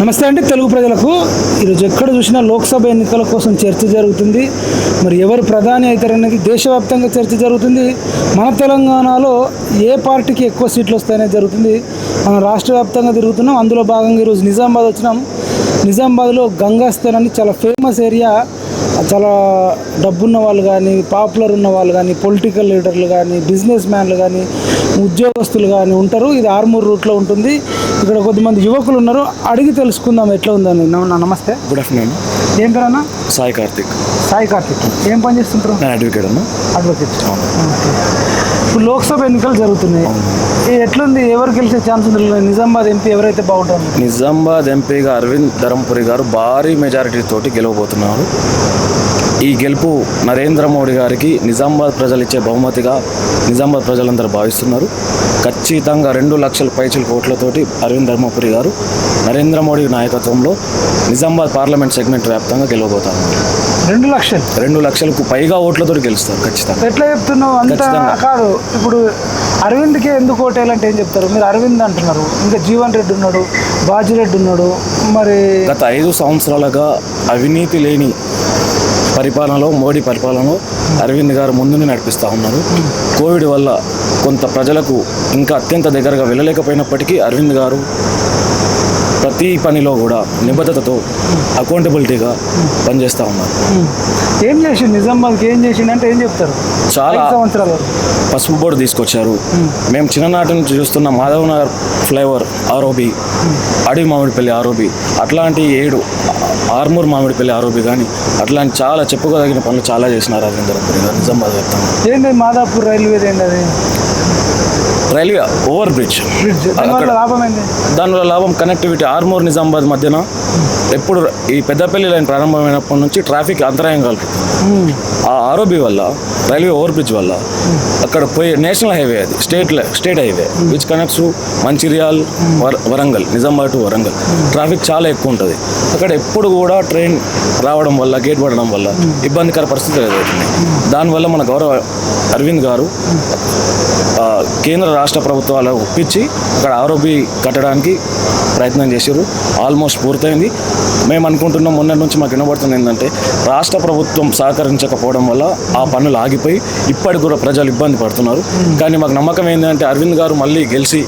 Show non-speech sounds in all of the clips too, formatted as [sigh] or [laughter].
నమస్తే అండి తెలుగు ప్రజలకు. ఈరోజు ఎక్కడ చూసినా లోక్సభ ఎన్నికల కోసం చర్చ జరుగుతుంది. మరి ఎవరు ప్రధాని అవుతారనేది దేశవ్యాప్తంగా చర్చ జరుగుతుంది. మన తెలంగాణలో ఏ పార్టీకి ఎక్కువ సీట్లు వస్తాయనేది జరుగుతుంది. మనం రాష్ట్ర వ్యాప్తంగా తిరుగుతున్నాం. అందులో భాగంగా ఈరోజు నిజామాబాద్ వచ్చినాం. నిజామాబాద్లో గంగాస్థాన్ అని చాలా ఫేమస్ ఏరియా. చాలా డబ్బున్న వాళ్ళు కానీ పాపులర్ ఉన్న వాళ్ళు కానీ పొలిటికల్ లీడర్లు కానీ బిజినెస్ మ్యాన్లు కానీ ఉద్యోగస్తులు కానీ ఉంటారు. ఇది ఆర్మూర్ రూట్లో ఉంటుంది. ఇక్కడ కొద్దిమంది యువకులు ఉన్నారు. అడిగి తెలుసుకుందాం ఎట్లా ఉందని. నమ- నమస్తే. గుడ్ ఆఫ్టర్నూన్ ఏం పేరన్నా సాయి కార్తిక్. సాయి కార్తిక్. ఏం పని చేస్తుంటారు? నేను అడ్వకేట్ అన్న. అడ్వకేట్ ఇప్పుడు లోక్సభ ఎన్నికలు జరుగుతున్నాయి. ఎట్లుంది? ఎవరు గెలిచే ఛాన్స్ ఉంది? నిజామాబాద్ ఎంపీ ఎవరైతే బాగుంటారు? నిజామాబాద్ ఎంపీగా అరవింద్ ధరంపురి గారు భారీ మెజారిటీ తోటి గెలవబోతున్నారు. ఈ గెలుపు నరేంద్ర మోడీ గారికి నిజామాబాద్ ప్రజలు ఇచ్చే బహుమతిగా నిజామాబాద్ ప్రజలందరూ భావిస్తున్నారు. ఖచ్చితంగా రెండు లక్షల పైచిల కోట్లతోటి అరవింద్ ధర్మపురి గారు నరేంద్ర మోడీ నాయకత్వంలో నిజామాబాద్ పార్లమెంట్ సెగ్మెంట్ వ్యాప్తంగా గెలవబోతారు. రెండు లక్షలు? రెండు లక్షలకు పైగా ఓట్లతోటి గెలుస్తారు ఖచ్చితంగా. ఎట్లా చెప్తున్నావు? అంత. కాదు. ఇప్పుడు అరవింద్కే ఎందుకు ఓటేయాలంటే ఏం చెప్తారు? మీరు అరవింద్ అంటున్నారు. ఇంకా జీవన్ రెడ్డి ఉన్నాడు బాజిరెడ్డి ఉన్నాడు మరి గత ఐదు సంవత్సరాలుగా అవినీతి లేని పరిపాలనలో మోడీ పరిపాలనలో అరవింద్ గారు ముందుని నడిపిస్తూ ఉన్నారు. కోవిడ్ వల్ల కొంత ప్రజలకు ఇంకా అత్యంత దగ్గరగా వెళ్ళలేకపోయినప్పటికీ అరవింద్ గారు ప్రతి పనిలో కూడా నిబద్ధతతో అకౌంటబిలిటీగా పనిచేస్తూ ఉన్నారు. ఏం చేసిండు? నిజామాబాద్కి ఏం చేసిండు అంటే ఏం చెప్తారు? చాలా సంవత్సరాల. పసుపు బోర్డు తీసుకొచ్చారు. మేము చిన్ననాటి నుంచి చూస్తున్న మాధవ్ నగర్ ఫ్లేవర్ ఆరోబి అడవి మామిడిపల్లి ఆరోబి అట్లాంటి ఏడు ఆర్మూర్ మామిడిపల్లి ఆరోపి కానీ అట్లాంటి చాలా చెప్పుకోదగిన పనులు చాలా చేసినారు రవీంద్ర పురి గారు నిజామాబాద్ వ్యాప్తంగా ఏంది మాదాపూర్ అది? Railway over bridge. దానివల్ల లాభం కనెక్టివిటీ ఆర్మూర్ నిజామాబాద్ మధ్యన ఎప్పుడు ఈ పెద్దపల్లి లైన్ ప్రారంభమైనప్పటి నుంచి ట్రాఫిక్ అంతరాయం కలుగుతుంది. మ్మ్. ఆ ఆరోబి వల్ల రైల్వే ఓవర్ బ్రిడ్జ్ వల్ల అక్కడ పోయే నేషనల్ హైవే అది state state highway which connects Mancherial వర- వరంగల్ నిజామాబాద్ టు వరంగల్. ట్రాఫిక్ చాలా ఎక్కువ ఉంటుంది. అక్కడ ఎప్పుడు కూడా ట్రైన్ రావడం వల్ల గేట్ పడడం వల్ల ఇబ్బందికర పరిస్థితులు ఎదురవుతున్నాయి. దానివల్ల మన గౌరవ అరవింద్ గారు కేంద్ర రాష్ట్ర ప్రభుత్వాలు ఒప్పించి అక్కడ ఆరోపి కట్టడానికి ప్రయత్నం చేశారు ఆల్మోస్ట్ పూర్తయింది. మేము అనుకుంటున్నాం మొన్నటి నుంచి మాకు వినబడుతుంది ఏంటంటే రాష్ట్ర ప్రభుత్వం సహకరించకపోవడం వల్ల ఆ పనులు ఆగిపోయి ఇప్పటికి కూడా ప్రజలు ఇబ్బంది పడుతున్నారు. కానీ మాకు నమ్మకం ఏంటంటే అరవింద్ గారు మళ్ళీ గెలిచి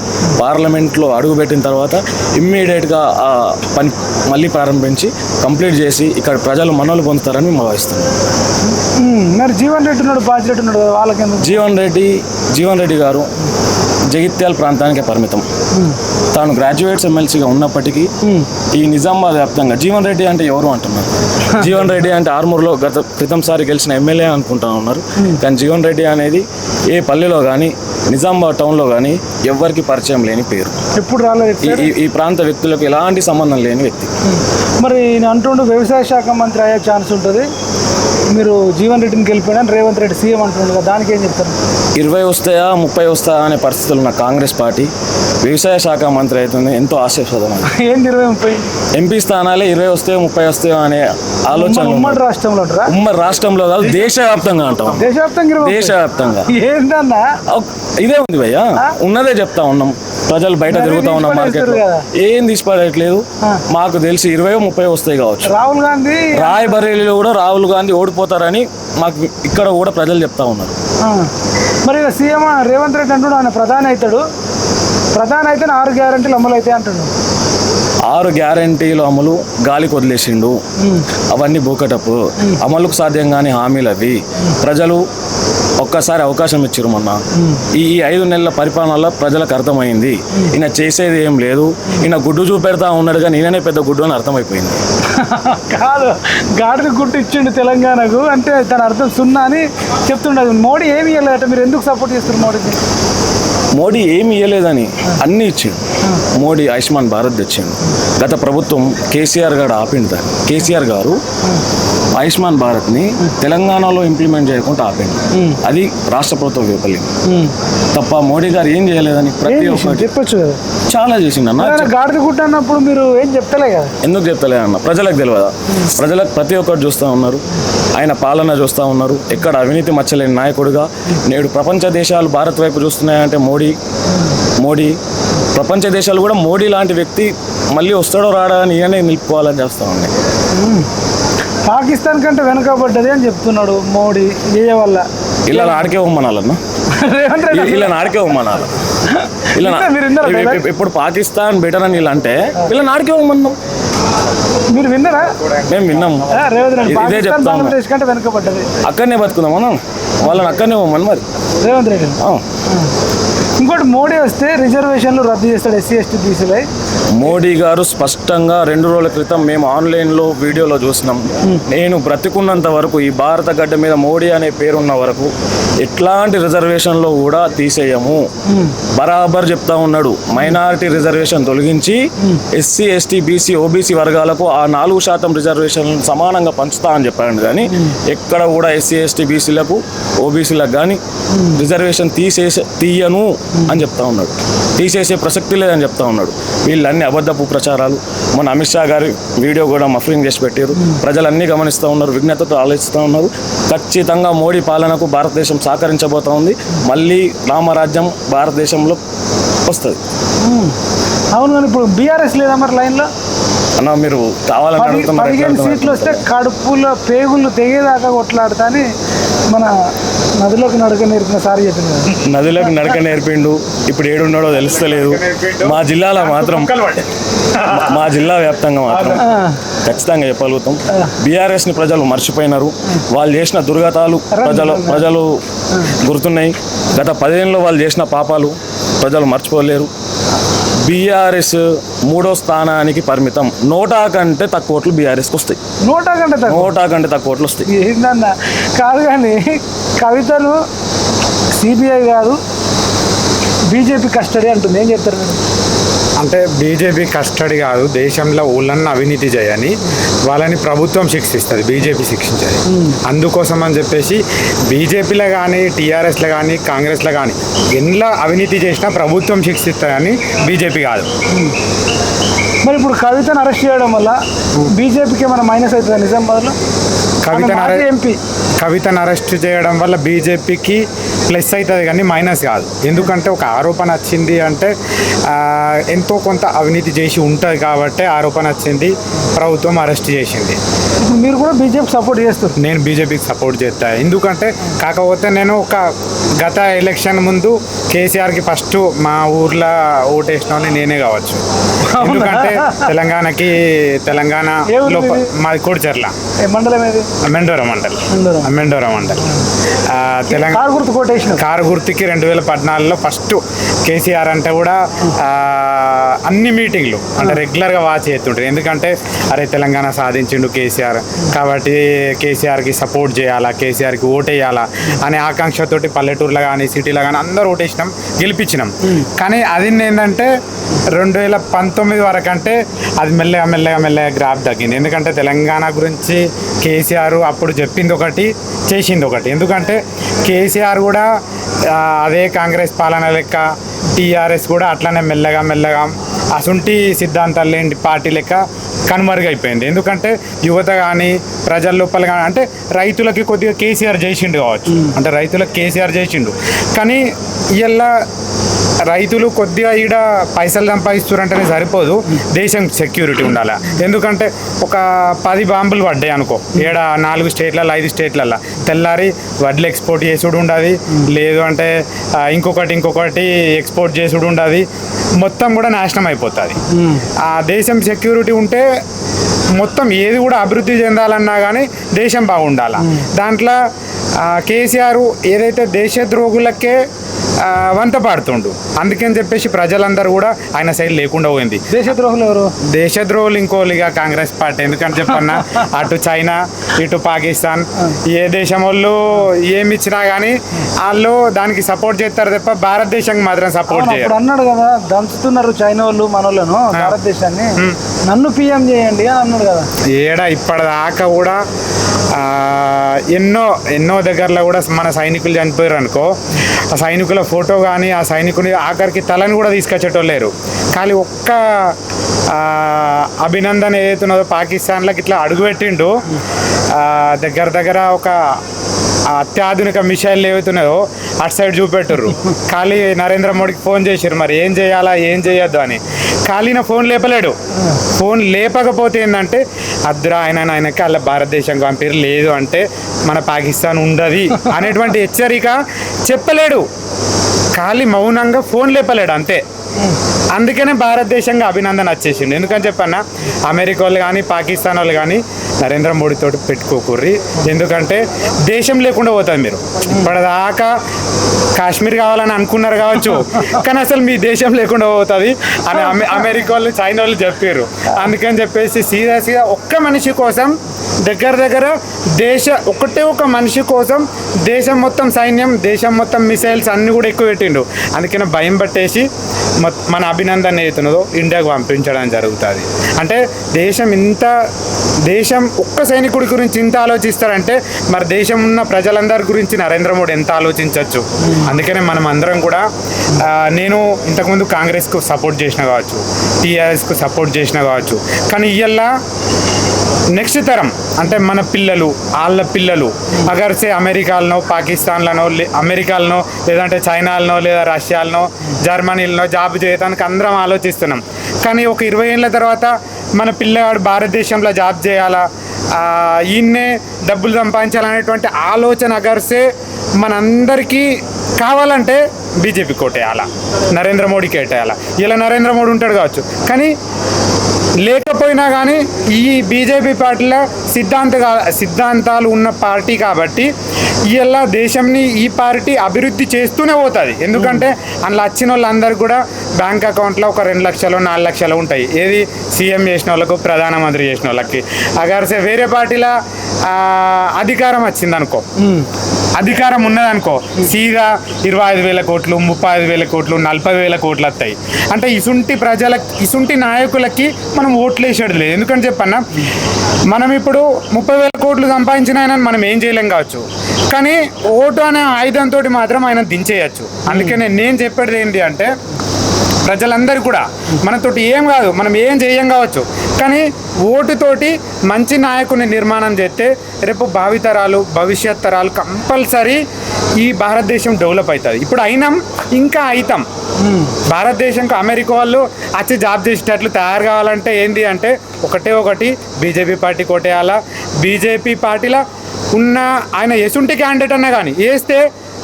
పార్లమెంట్లో అడుగుపెట్టిన తర్వాత ఇమ్మీడియట్గా ఆ పని మళ్ళీ ప్రారంభించి కంప్లీట్ చేసి ఇక్కడ ప్రజలు మనోలు పొందుతారని మేము భావిస్తున్నాం. మరి జీవన్ రెడ్డి ఉన్నాడు బాజిరెడ్డి ఉన్నాడు కదా, వాళ్ళకెందుకు? జీవన్ రెడ్డి జీవన్ రెడ్డి గారు జగిత్యాల ప్రాంతానికే పరిమితం. తాను గ్రాడ్యుయేట్స్ ఎమ్మెల్సీగా ఉన్నప్పటికీ ఈ నిజామాబాద్ వ్యాప్తంగా జీవన్ రెడ్డి అంటే ఎవరు అంటున్నారు? [laughs] జీవన్ రెడ్డి అంటే ఆర్మూర్లో గత క్రితంసారి గెలిచిన ఎమ్మెల్యే అనుకుంటా ఉన్నారు. కానీ జీవన్ రెడ్డి అనేది ఏ పల్లెలో కానీ నిజామాబాద్ టౌన్లో కానీ ఎవ్వరికి పరిచయం లేని పేరు. ఎప్పుడు రాలేదు ఈ ప్రాంత వ్యక్తులకు ఎలాంటి సంబంధం లేని వ్యక్తి. మరి ఈయన అంటుండు వ్యవసాయ శాఖ మంత్రి అయ్యే ఛాన్స్ ఉంటుంది. మీరు జీవన్ రెడ్డిని గెలిపోయినా రేవంత్ రెడ్డి సీఎం కదా దానికి ఏం చెప్తారు? ఇరవై వస్తాయా ముప్పై వస్తాయా అనే పరిస్థితులు ఉన్న కాంగ్రెస్ పార్టీ వ్యవసాయ శాఖ మంత్రి అవుతుంది. ఎంతో ఆశాస్పదమైంది [laughs] ఏంది ఇరవై ముప్పై? ఎంపీ స్థానాలే ఇరవై వస్తాయో ముప్పై వస్తాయో అనే ఆలోచన ఉమ్మడి- రాష్ట్రంలో ఉమ్మడి రాష్ట్రంలో కాదు [laughs] దేశవ్యాప్తంగా అంటాం. దేశవ్యాప్తంగా. దేశవ్యాప్తంగా. ఏందన్నా? ఔ- ఇదే ఉంది భయ్యా. ఉన్నదే చెప్తా ఉన్నాం. ప్రజలు బయట తిరుగుతా ఉన్నాం పడేస్తారు ఏం తీసిపడట్లేదు. మాకు తెలిసి ఇరవై ముప్పై వస్తాయి కావచ్చు. రాహుల్ గాంధీ రాయ్ బరేలీలో కూడా రాహుల్ గాంధీ ఓడిపోతారని మాకు ఇక్కడ కూడా ప్రజలు చెప్తా ఉన్నారు. మరి సీఎం రేవంత్ రెడ్డి అంటున్నాడు ఆయన ప్రధాని అవుతాడు. ప్రధాని అయితే ఆరు గ్యారంటీలు అమలు అవుతాయి అంటున్నాడు. ఆరు గ్యారంటీలు అమలు గాలికి వదిలేసిండు. అవన్నీ బూకటపు అమలుకు సాధ్యం కాని హామీలు అవి. ప్రజలు ఒక్కసారి అవకాశం ఇచ్చారు మొన్న. ఈ ఐదు నెలల పరిపాలనలో ప్రజలకు అర్థమైంది. ఈయన చేసేది ఏం లేదు. ఈయన గుడ్డు చూపెడతా ఉన్నాడు కానీ ఈయననే పెద్ద గుడ్డు అని అర్థమైపోయింది. [laughs] కాదు గాడిని గుర్తు ఇచ్చిండు తెలంగాణకు అంటే దాని అర్థం సున్నా అని చెప్తుండదు మోడీ ఏమి ఇవ్వలేదట మీరు ఎందుకు సపోర్ట్ చేస్తారు మోడీకి? మోడీ ఏమి ఇవ్వలేదని అన్నీ ఇచ్చిండు. మోడీ ఆయుష్మాన్ భారత్ తెచ్చిండు. గత ప్రభుత్వం కేసీఆర్ గారు ఆపిండు దాన్ని. కేసీఆర్ గారు ఆయుష్మాన్ భారత్ని తెలంగాణలో ఇంప్లిమెంట్ చేయకుండా ఆపిండు. అది రాష్ట్ర ప్రభుత్వ వైఫల్యం. తప్ప మోడీ గారు ఏం చేయలేదని ప్రతి చేసిండు? ఒక్కటి చెప్పొచ్చు చాలా గుట్ట అన్నప్పుడు మీరు ఏం చెప్తలే కదా. ఎందుకు చెప్తలే అన్న? ప్రజలకు తెలియదా? ప్రజలకు ప్రతి ఒక్కరు చూస్తూ ఉన్నారు. ఆయన పాలన చూస్తూ ఉన్నారు. ఎక్కడ అవినీతి మచ్చలేని నాయకుడిగా నేడు ప్రపంచ దేశాలు భారత్ వైపు చూస్తున్నాయంటే మోడీ. మోడీ. ప్రపంచ దేశాలు కూడా మోడీ లాంటి వ్యక్తి మళ్ళీ వస్తాడో రాడా అని ఈయనే నిలుపుకోవాలని చేస్తా ఉన్నాయి పాకిస్తాన్ కంటే వెనుకబడ్డది అని చెప్తున్నాడు మోడీ ఏ వల్ల? ఇలా నాడికే ఉమ్మనాలన్న ఇలా నాడికే ఉమ్మనాలి ఇలా ఇప్పుడు పాకిస్తాన్ బెటర్ అని ఇలా అంటే ఇలా నాడికే ఉమ్మన్నాం మీరు విన్నారా? మేము విన్నాం ఇదే చెప్తా కంటే వెనుకబడ్డది. అక్కడనే బతుకుందాం మనం వాళ్ళని అక్కడనే ఉమ్మని మరి. రేవంత్ రెడ్డి. ఇంకోటి మోడీ వస్తే రిజర్వేషన్లు రద్దు చేస్తాడు ఎస్సీ ఎస్టీ బీసీలై. మోడీ గారు స్పష్టంగా రెండు రోజుల క్రితం మేము ఆన్లైన్లో వీడియోలో చూసినాం. నేను బ్రతికున్నంత వరకు ఈ భారత గడ్డ మీద మోడీ అనే పేరున్న వరకు ఎట్లాంటి రిజర్వేషన్లో కూడా తీసేయము. బరాబర్ చెప్తా ఉన్నాడు. మైనారిటీ రిజర్వేషన్ తొలగించి ఎస్సీ ఎస్టీ బీసీ ఓబీసీ వర్గాలకు ఆ నాలుగు శాతం రిజర్వేషన్ సమానంగా పంచుతా అని చెప్పాడు కానీ ఎక్కడ కూడా ఎస్సీ ఎస్టీ బీసీలకు ఓబీసీలకు కానీ రిజర్వేషన్ తీసేసే తీయను అని చెప్తా ఉన్నాడు. తీసేసే ప్రసక్తి లేదని చెప్తా ఉన్నాడు. వీళ్ళన్ని అబద్ధపు ప్రచారాలు. మన అమిత్ షా గారి వీడియో కూడా మఫరింగ్ చేసి పెట్టారు ప్రజలన్నీ గమనిస్తూ ఉన్నారు విజ్ఞతతో ఆలోచిస్తూ ఉన్నారు. ఖచ్చితంగా మోడీ పాలనకు భారతదేశం సహకరించబోతా ఉంది. మళ్ళీ రామరాజ్యం భారతదేశంలో వస్తుంది. అవును కానీ ఇప్పుడు బీఆర్ఎస్ లేదా మరి లైన్లో? అన్న మీరు కావాలని పదిహేను సీట్లు వస్తే? కడుపులో పేగులు తెగేదాకా కొట్లాడతా అని మన నదిలోకి నడక నేర్పిన సార్ చెప్పింది. నదిలోకి నడక నేర్పిండు. ఇప్పుడు ఏడున్నాడో తెలుస్తలేదు. మా జిల్లాలో మాత్రం మా- జిల్లా వ్యాప్తంగా మాత్రం ఖచ్చితంగా చెప్పగలుగుతాం. బీఆర్ఎస్ని ప్రజలు మర్చిపోయినారు. వాళ్ళు చేసిన దుర్గతాలు ప్రజలు ప్రజలు గుర్తున్నాయి. గత పదిహేనులో వాళ్ళు చేసిన పాపాలు ప్రజలు మర్చిపోలేరు. బీఆర్ఎస్ మూడో స్థానానికి పరిమితం. నోటా కంటే తక్కువ ఓట్లు బీఆర్ఎస్కి వస్తాయి. నోటా కంటే తక్కువ? నోటా కంటే తక్కువ ఓట్లు వస్తాయి. ఏందన్న? కాదు కానీ కవితను సిబిఐ కాదు బీజేపీ కస్టడీ అంటుంది. ఏం చెప్తారు మీరు? అంటే బీజేపీ కస్టడీ కాదు దేశంలో ఊళ్ళన్న అవినీతి చేయని వాళ్ళని ప్రభుత్వం శిక్షిస్తుంది బీజేపీ శిక్షించేది. అందుకోసం అని చెప్పేసి బీజేపీలో కానీ టీఆర్ఎస్లో కానీ కాంగ్రెస్లో కానీ ఎన్లా అవినీతి చేసినా ప్రభుత్వం శిక్షిస్తుందని బీజేపీ కాదు. మరి ఇప్పుడు కవితను అరెస్ట్ చేయడం వల్ల బీజేపీకి ఏమైనా మైనస్ అవుతుంది నిజామాబాద్లో? కవితను ఎంపీ. కవితను అరెస్ట్ చేయడం వల్ల బీజేపీకి ప్లస్ అవుతుంది కానీ మైనస్ కాదు. ఎందుకంటే ఒక ఆరోపణ వచ్చింది అంటే ఎంతో కొంత అవినీతి చేసి ఉంటుంది కాబట్టి ఆరోపణ వచ్చింది ప్రభుత్వం అరెస్ట్ చేసింది. మీరు కూడా బీజేపీ సపోర్ట్ చేస్తారు నేను బీజేపీకి సపోర్ట్ చేస్తా. ఎందుకంటే కాకపోతే నేను ఒక గత ఎలక్షన్ ముందు కేసీఆర్కి ఫస్ట్ మా ఊర్లో ఓటేసిన నేనే కావచ్చు. ఎందుకంటే తెలంగాణకి తెలంగాణ మీది? కోడిచెర్ల. మెండోర మండల్. మెండోరా. మండల్. తెలంగాణ కారు గుర్తుకి రెండు వేల పద్నాలుగులో ఫస్ట్ కేసీఆర్ అంటే కూడా అన్ని మీటింగ్లు అంటే రెగ్యులర్గా వాచ్ చేస్తుంటారు. ఎందుకంటే అరే తెలంగాణ సాధించిండు కేసీఆర్. కాబట్టి కేసీఆర్కి సపోర్ట్ చేయాలా? కేసీఆర్కి ఓటేయాలా? అనే ఆకాంక్షతోటి పల్లెటూరులో కానీ సిటీలో కానీ అందరూ ఓటేసినాం గెలిపించినాం. కానీ అది ఏంటంటే రెండు వేల పంతొమ్మిది వరకు అంటే అది మెల్లగా మెల్లగా మెల్లగా గ్రాఫ్ తగ్గింది. ఎందుకంటే తెలంగాణ గురించి కేసీఆర్ అప్పుడు చెప్పింది ఒకటి చేసింది ఒకటి. ఎందుకంటే కేసీఆర్ కూడా అదే కాంగ్రెస్ పాలన లెక్క టీఆర్ఎస్ కూడా అట్లనే మెల్లగా మెల్లగా అసుంటి సిద్ధాంతాలు లేని పార్టీ లెక్క కనుమరుగైపోయింది. ఎందుకంటే యువత కానీ ప్రజల లోపల కానీ అంటే రైతులకి కొద్దిగా కేసీఆర్ చేసిండు కావచ్చు. అంటే రైతులకు కేసీఆర్ చేసిండు కానీ ఇలా రైతులు కొద్దిగా ఈడ పైసలు సంపాదిస్తున్నారంటేనే సరిపోదు. దేశం సెక్యూరిటీ ఉండాలి. ఎందుకంటే ఒక పది బాంబులు పడ్డాయి అనుకో. ఈడ నాలుగు స్టేట్లలో ఐదు స్టేట్లలో తెల్లారి వడ్లు ఎక్స్పోర్ట్ చేసుడు ఉండదు లేదు అంటే ఇంకొకటి ఇంకొకటి ఎక్స్పోర్ట్ చేసుడు ఉండదు మొత్తం కూడా నాశనం అయిపోతుంది. ఆ దేశం సెక్యూరిటీ ఉంటే మొత్తం ఏది కూడా అభివృద్ధి చెందాలన్నా కానీ దేశం బాగుండాలి. దాంట్లో కేసీఆర్ ఏదైతే దేశద్రోగులకే వంత పాడుతుండు. అందుకని చెప్పేసి ప్రజలందరూ కూడా ఆయన సైడ్ లేకుండా పోయింది. దేశద్రోహులు ఎవరు? దేశద్రోహులు ఇంకోలిగా కాంగ్రెస్ పార్టీ. ఎందుకంటే చెప్పన్నా అటు చైనా ఇటు పాకిస్తాన్. ఏ దేశం వాళ్ళు ఏమి ఇచ్చినా కానీ వాళ్ళు దానికి సపోర్ట్ చేస్తారు తప్ప భారతదేశానికి మాత్రం సపోర్ట్ చేయరు. అన్నాడు కదా దంచుతున్నారు చైనా వాళ్ళు మనోళ్ళను భారతదేశాన్ని. నన్ను పిఎం చేయండి అని అన్నాడు కదా. ఏడ ఇప్పటిదాకా కూడా ఎన్నో ఎన్నో దగ్గరలో కూడా మన సైనికులు చనిపోయారు అనుకో ఆ సైనికుల ఫోటో కానీ ఆ సైనికుని ఆఖరికి తలని కూడా తీసుకొచ్చేటోళ్ళు లేరు కానీ ఒక్క అభినందన ఏదైతున్నదో పాకిస్తాన్లోకి ఇట్లా అడుగుపెట్టిండు దగ్గర దగ్గర ఒక అత్యాధునిక మిషన్లు ఏవైతున్నాయో అటు సైడ్ చూపెట్టరు ఖాళీ నరేంద్ర మోడీకి ఫోన్ చేశారు మరి ఏం చేయాలా ఏం చేయొద్దు అని. ఖాళీన ఫోన్ లేపలేడు. ఫోన్ లేపకపోతే ఏంటంటే అద్దురా ఆయన ఆయనకి అలా భారతదేశం పంపిరు లేదు అంటే మన పాకిస్తాన్ ఉండదు అనేటువంటి హెచ్చరిక చెప్పలేడు. ఖాళీ మౌనంగా ఫోన్ లేపలేడు అంతే. అందుకనే భారతదేశంగా అభినందన వచ్చేసిండు. ఎందుకని చెప్పన్నా? అమెరికా వాళ్ళు కానీ పాకిస్తాన్ వాళ్ళు కానీ నరేంద్ర మోడీతో పెట్టుకోకూర్రి. ఎందుకంటే దేశం లేకుండా పోతుంది మీరు. ఇప్పటిదాకా కాశ్మీర్ కావాలని అనుకున్నారు కావచ్చు కానీ అసలు మీ దేశం లేకుండా పోతుంది అని అమె అమెరికా వాళ్ళు చైనా వాళ్ళు చెప్పారు అందుకని చెప్పేసి సీరియస్గా ఒక్క మనిషి కోసం దగ్గర దగ్గర దేశ ఒకటే ఒక మనిషి కోసం దేశం మొత్తం సైన్యం దేశం మొత్తం మిసైల్స్ అన్నీ కూడా ఎక్కువ పెట్టిండు. అందుకని భయం పట్టేసి మన అభినందన ఏతున్నదో ఇండియాకు పంపించడం జరుగుతుంది. అంటే దేశం ఇంత దేశం ఒక్క సైనికుడి గురించి ఇంత ఆలోచిస్తారంటే మరి దేశం ఉన్న ప్రజలందరి గురించి నరేంద్ర మోడీ ఎంత ఆలోచించవచ్చు అందుకనే మనం అందరం కూడా నేను ఇంతకుముందు కాంగ్రెస్కు సపోర్ట్ చేసిన కావచ్చు టీఆర్ఎస్కు సపోర్ట్ చేసిన కావచ్చు. కానీ ఇవల్ల నెక్స్ట్ తరం అంటే మన పిల్లలు వాళ్ళ పిల్లలు అగర్సే అమెరికాలనో పాకిస్తాన్లనో లే- అమెరికాలనో లేదంటే చైనాలనో లేదా రష్యాలనో జర్మనీలనో జాబ్ చేయడానికి అందరం ఆలోచిస్తున్నాం. కానీ ఒక ఇరవై ఏళ్ళ తర్వాత మన పిల్లవాడు భారతదేశంలో జాబ్ చేయాలా? ఈయన్నే డబ్బులు సంపాదించాలనేటువంటి ఆలోచన అగర్సే మనందరికీ కావాలంటే బీజేపీ కోటేయాల? నరేంద్ర మోడీకి వేటేయాల ఇలా నరేంద్ర మోడీ ఉంటాడు కావచ్చు. కానీ లేకపోయినా కానీ ఈ బీజేపీ పార్టీలో సిద్ధాంత సిద్ధాంతాలు ఉన్న పార్టీ కాబట్టి ఇలా దేశంని ఈ పార్టీ అభివృద్ధి చేస్తూనే పోతుంది. ఎందుకంటే అందులో వచ్చిన వాళ్ళందరూ కూడా బ్యాంక్ అకౌంట్లో ఒక రెండు లక్షలు నాలుగు లక్షలు ఉంటాయి. ఏది సీఎం చేసిన వాళ్ళకు ప్రధానమంత్రి చేసిన వాళ్ళకి అగర్సే వేరే పార్టీలో అధికారం వచ్చింది అనుకో అధికారం ఉన్నదనుకో సీదా ఇరవై ఐదు వేల కోట్లు ముప్పై ఐదు వేల కోట్లు నలభై వేల కోట్లు వస్తాయి. అంటే ఇసుంటి ప్రజలకి ఇసుంటి నాయకులకి మనం ఓట్లు వేసేది లేదు. ఎందుకని చెప్పన్నా మనం ఇప్పుడు ముప్పై వేల కోట్లు సంపాదించిన ఆయన మనం ఏం చేయలేం కావచ్చు. కానీ ఓటు అనే ఆయుధంతో మాత్రం ఆయన దించేయచ్చు. అందుకనే నేను చెప్పేది ఏంటి అంటే ప్రజలందరూ కూడా మనతోటి ఏం కాదు మనం ఏం చేయం కావచ్చు. కానీ ఓటుతోటి మంచి నాయకుని నిర్మాణం చేస్తే రేపు భావితరాలు భవిష్యత్ తరాలు కంపల్సరీ ఈ భారతదేశం డెవలప్ అవుతుంది. ఇప్పుడు అయినాం ఇంకా అవుతాం భారతదేశంకు అమెరికా వాళ్ళు వచ్చి జాబ్ చేసేటట్లు తయారు కావాలంటే ఏంటి అంటే ఒకటే ఒకటి బీజేపీ పార్టీ కొట్టేయాలా బీజేపీ పార్టీలో ఉన్న ఆయన ఎసుంటి క్యాండిడేట్ అన్నా కానీ వేస్తే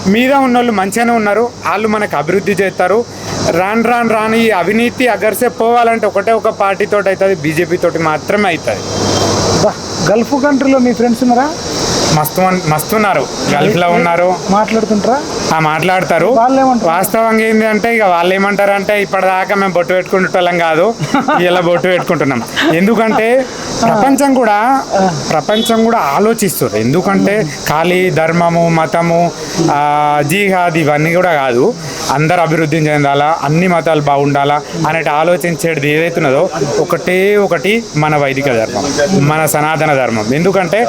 మీద ఉన్న వాళ్ళు మంచిగానే ఉన్నారు. వాళ్ళు మనకు అభివృద్ధి చేస్తారు. రాను రాను రాను ఈ అవినీతి అగర్సే పోవాలంటే ఒకటే ఒక పార్టీతో అవుతుంది బీజేపీ తోటి మాత్రమే అవుతుంది గల్ఫ్ కంట్రీలో మీ ఫ్రెండ్స్ ఉన్నారా? మస్తు మన్- మస్తు ఉన్నారు గల్ఫ్లో ఉన్నారు. మాట్లాడుతుంటారా? మాట్లాడతారు. వాళ్ళు ఏమంటారు? వాస్తవంగా ఏంటి అంటే ఇక వాళ్ళు ఏమంటారు అంటే ఇప్పటిదాకా మేము బొట్టు పెట్టుకుంటున్నాం కాదు. ఇలా బొట్టు పెట్టుకుంటున్నాం. ఎందుకంటే ప్రపంచం కూడా ప్రపంచం కూడా ఆలోచిస్తుంది. ఎందుకంటే ఖాళీ ధర్మము మతము ఆ, జిహాద్ ఇవన్నీ కూడా కాదు. అందరు అభివృద్ధి చెందాలా అన్ని మతాలు బాగుండాలా అనేటి ఆలోచించేది ఏదైతున్నదో ఒకటే ఒకటి మన వైదిక ధర్మం మన సనాతన ధర్మం. ఎందుకంటే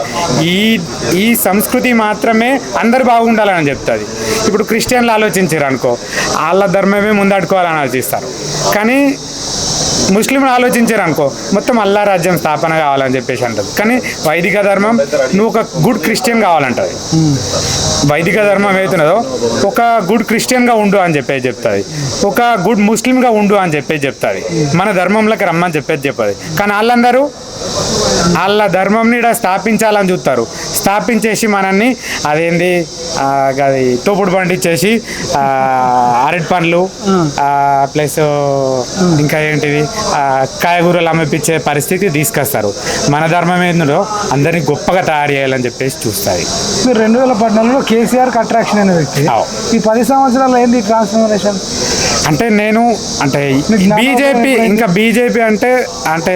ఈ ఈ సంస్కృతి మాత్రమే అందరు బాగుండాలని చెప్తుంది. ఇప్పుడు క్రిస్టియన్లు ఆలోచించారు అనుకో వాళ్ళ ధర్మమే ముందడుకోవాలని ఆలోచిస్తారు. కానీ ముస్లింలు ఆలోచించారు అనుకో మొత్తం అల్లా రాజ్యం స్థాపన కావాలని చెప్పేసి అంటది. కానీ వైదిక ధర్మం నువ్వు ఒక గుడ్ క్రిస్టియన్ కావాలంటది. వైదిక ధర్మం ఏదైతున్నదో ఒక గుడ్ క్రిస్టియన్గా ఉండు అని చెప్పేసి చెప్తుంది. ఒక గుడ్ ముస్లింగా ఉండు అని చెప్పేసి చెప్తుంది. మన ధర్మంలోకి రమ్మని చెప్పేసి చెప్పదు కానీ వాళ్ళందరూ వాళ్ళ ధర్మంని ఈడ స్థాపించాలని చూస్తారు. స్థాపించేసి మనల్ని అదేంది? అది తోపుడు పండించేసి ఆ, అరటి పండ్లు ప్లస్ ఇంకా ఏంటిది? కాయగూరలు అమ్మిపించే పరిస్థితి తీసుకొస్తారు. మన ధర్మం ఏందో అందరినీ గొప్పగా తయారు చేయాలని చెప్పేసి చూస్తుంది మీరు రెండు వేల పద్నాలుగులో కేసీఆర్కి అట్రాక్షన్ అయిన వ్యక్తి. ఈ పది సంవత్సరాలు ఏంది ట్రాన్స్ఫర్మేషన్ అంటే నేను అంటే బీజేపీ? ఇంకా బీజేపీ అంటే అంటే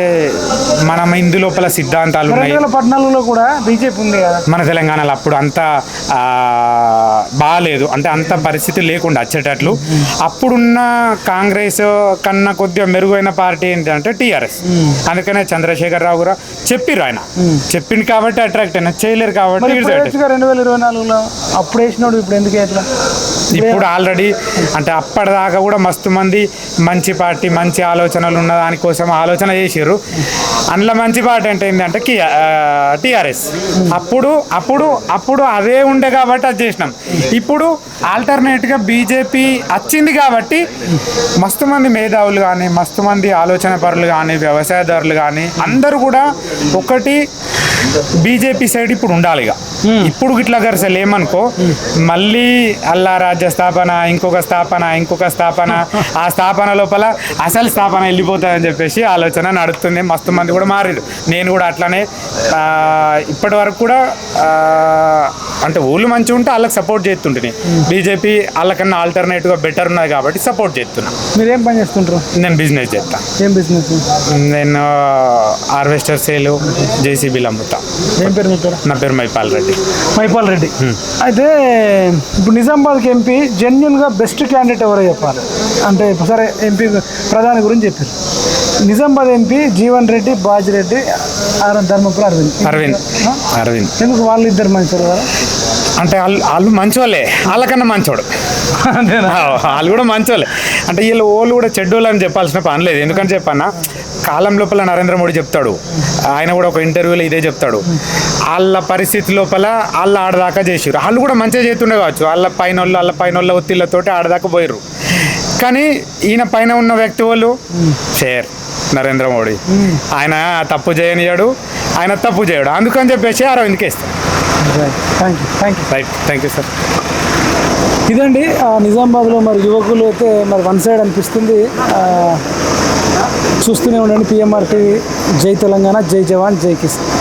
మనం ఇందు లోపల సిద్ధాంతాలు ఉన్నాయి. పద్నాలుగులో కూడా బీజేపీ ఉంది కదా. మన తెలంగాణలో అప్పుడు అంత బాగాలేదు అంటే అంత పరిస్థితి లేకుండా వచ్చేటట్లు. అప్పుడున్న కాంగ్రెస్ కన్నా కొద్దిగా మెరుగైన పార్టీ ఏంటంటే టీఆర్ఎస్. అందుకనే చంద్రశేఖర్ రావు కూడా చెప్పిర్రు ఆయన. చెప్పింది కాబట్టి అట్రాక్ట్ అయినా చేయలేరు కాబట్టి రెండు వేల ఇరవై నాలుగులో అప్పుడు వేసినోడు ఇప్పుడు ఎందుకు ఎట్లా ఇప్పుడు ఆల్రెడీ అంటే అప్పటిదాకా కూడా మస్తు మంది మంచి పార్టీ మంచి ఆలోచనలు ఉన్న దానికోసం ఆలోచన చేసారు అందులో మంచి పార్టీ అంటే ఏంటంటే టీఆర్ఎస్. అప్పుడు అప్పుడు అప్పుడు అదే ఉండే కాబట్టి అది చేసినాం. ఇప్పుడు ఆల్టర్నేట్గా బీజేపీ వచ్చింది కాబట్టి మస్తు మంది మేధావులు కానీ మస్తు మంది ఆలోచన పరులు కానీ వ్యవసాయదారులు కానీ అందరూ కూడా ఒకటి బీజేపీ సైడ్ ఇప్పుడు ఉండాలి ఇక ఇప్పుడు ఇట్లా గరిసెలు ఏమనుకో మళ్ళీ అల్లా రాజ్య స్థాపన ఇంకొక స్థాపన ఇంకొక స్థాపన ఆ స్థాపన లోపల అసలు స్థాపన వెళ్ళిపోతుందని చెప్పేసి ఆలోచన నడుస్తుంది. మస్తు మంది కూడా మారారు నేను కూడా అట్లానే ఇప్పటి వరకు కూడా అంటే ఊళ్ళు మంచిగా ఉంటే వాళ్ళకి సపోర్ట్ చేస్తుంటుంది బీజేపీ వాళ్ళకన్నా ఆల్టర్నేటివ్గా బెటర్ ఉన్నది కాబట్టి సపోర్ట్ చేస్తున్నా. మీరు ఏం పని చేస్తుంటారు నేను బిజినెస్ చేస్తా ఏం బిజినెస్ నేను హార్వెస్టర్ సేలు జేసీబీలు అమ్ముతా ఏం పేరు? నా పేరు మైపాల్ రెడ్డి. మైపాల్ రెడ్డి. అయితే ఇప్పుడు నిజామాబాద్కి ఎంపీ జెన్యున్గా బెస్ట్ క్యాండిడేట్ ఎవరో చెప్పాలి. అంటే సరే ఎంపీ ప్రధాని గురించి చెప్పారు. Nizamabad MP Jeevan Reddy Bajireddy R Dharmapura Arvind. Arvind. Arvind. ఎందుకు వాళ్ళు ఇద్దరు కదా? అంటే వాళ్ళు వాళ్ళు మంచోళ్ళే. వాళ్ళకన్నా మంచోడు. వాళ్ళు కూడా మంచోళ్ళే. అంటే వీళ్ళు ఓళ్ళు కూడా చెడ్డోళ్ళు అని చెప్పాల్సిన పని లేదు. ఎందుకంటే చెప్పన్నా కాలం లోపల నరేంద్ర మోడీ చెప్తాడు. ఆయన కూడా ఒక ఇంటర్వ్యూలో ఇదే చెప్తాడు. వాళ్ళ పరిస్థితి లోపల వాళ్ళు ఆడదాకా చేసారు వాళ్ళు కూడా మంచిగా చేస్తుండే కావచ్చు. వాళ్ళ పైన వాళ్ళు వాళ్ళ పైన వాళ్ళ ఒత్తిళ్ళతోటి ఆడదాకా పోయారు కానీ ఈయన పైన ఉన్న వ్యక్తి వాళ్ళు షేర్ నరేంద్ర మోడీ. ఆయన తప్పు చేయనియాడు ఆయన తప్పు చేయడు. అందుకని చెప్పేసి అరవింద్కి ఇస్తాం thank you thank you right thank you sir ఇదండి ఆ, నిజామాబాద్లో మరి యువకులు అయితే మరి వన్ సైడ్ అనిపిస్తుంది. చూస్తూనే ఉండండి పిఎంఆర్టీ జై తెలంగాణ జై జవాన్ జై కిసాన్.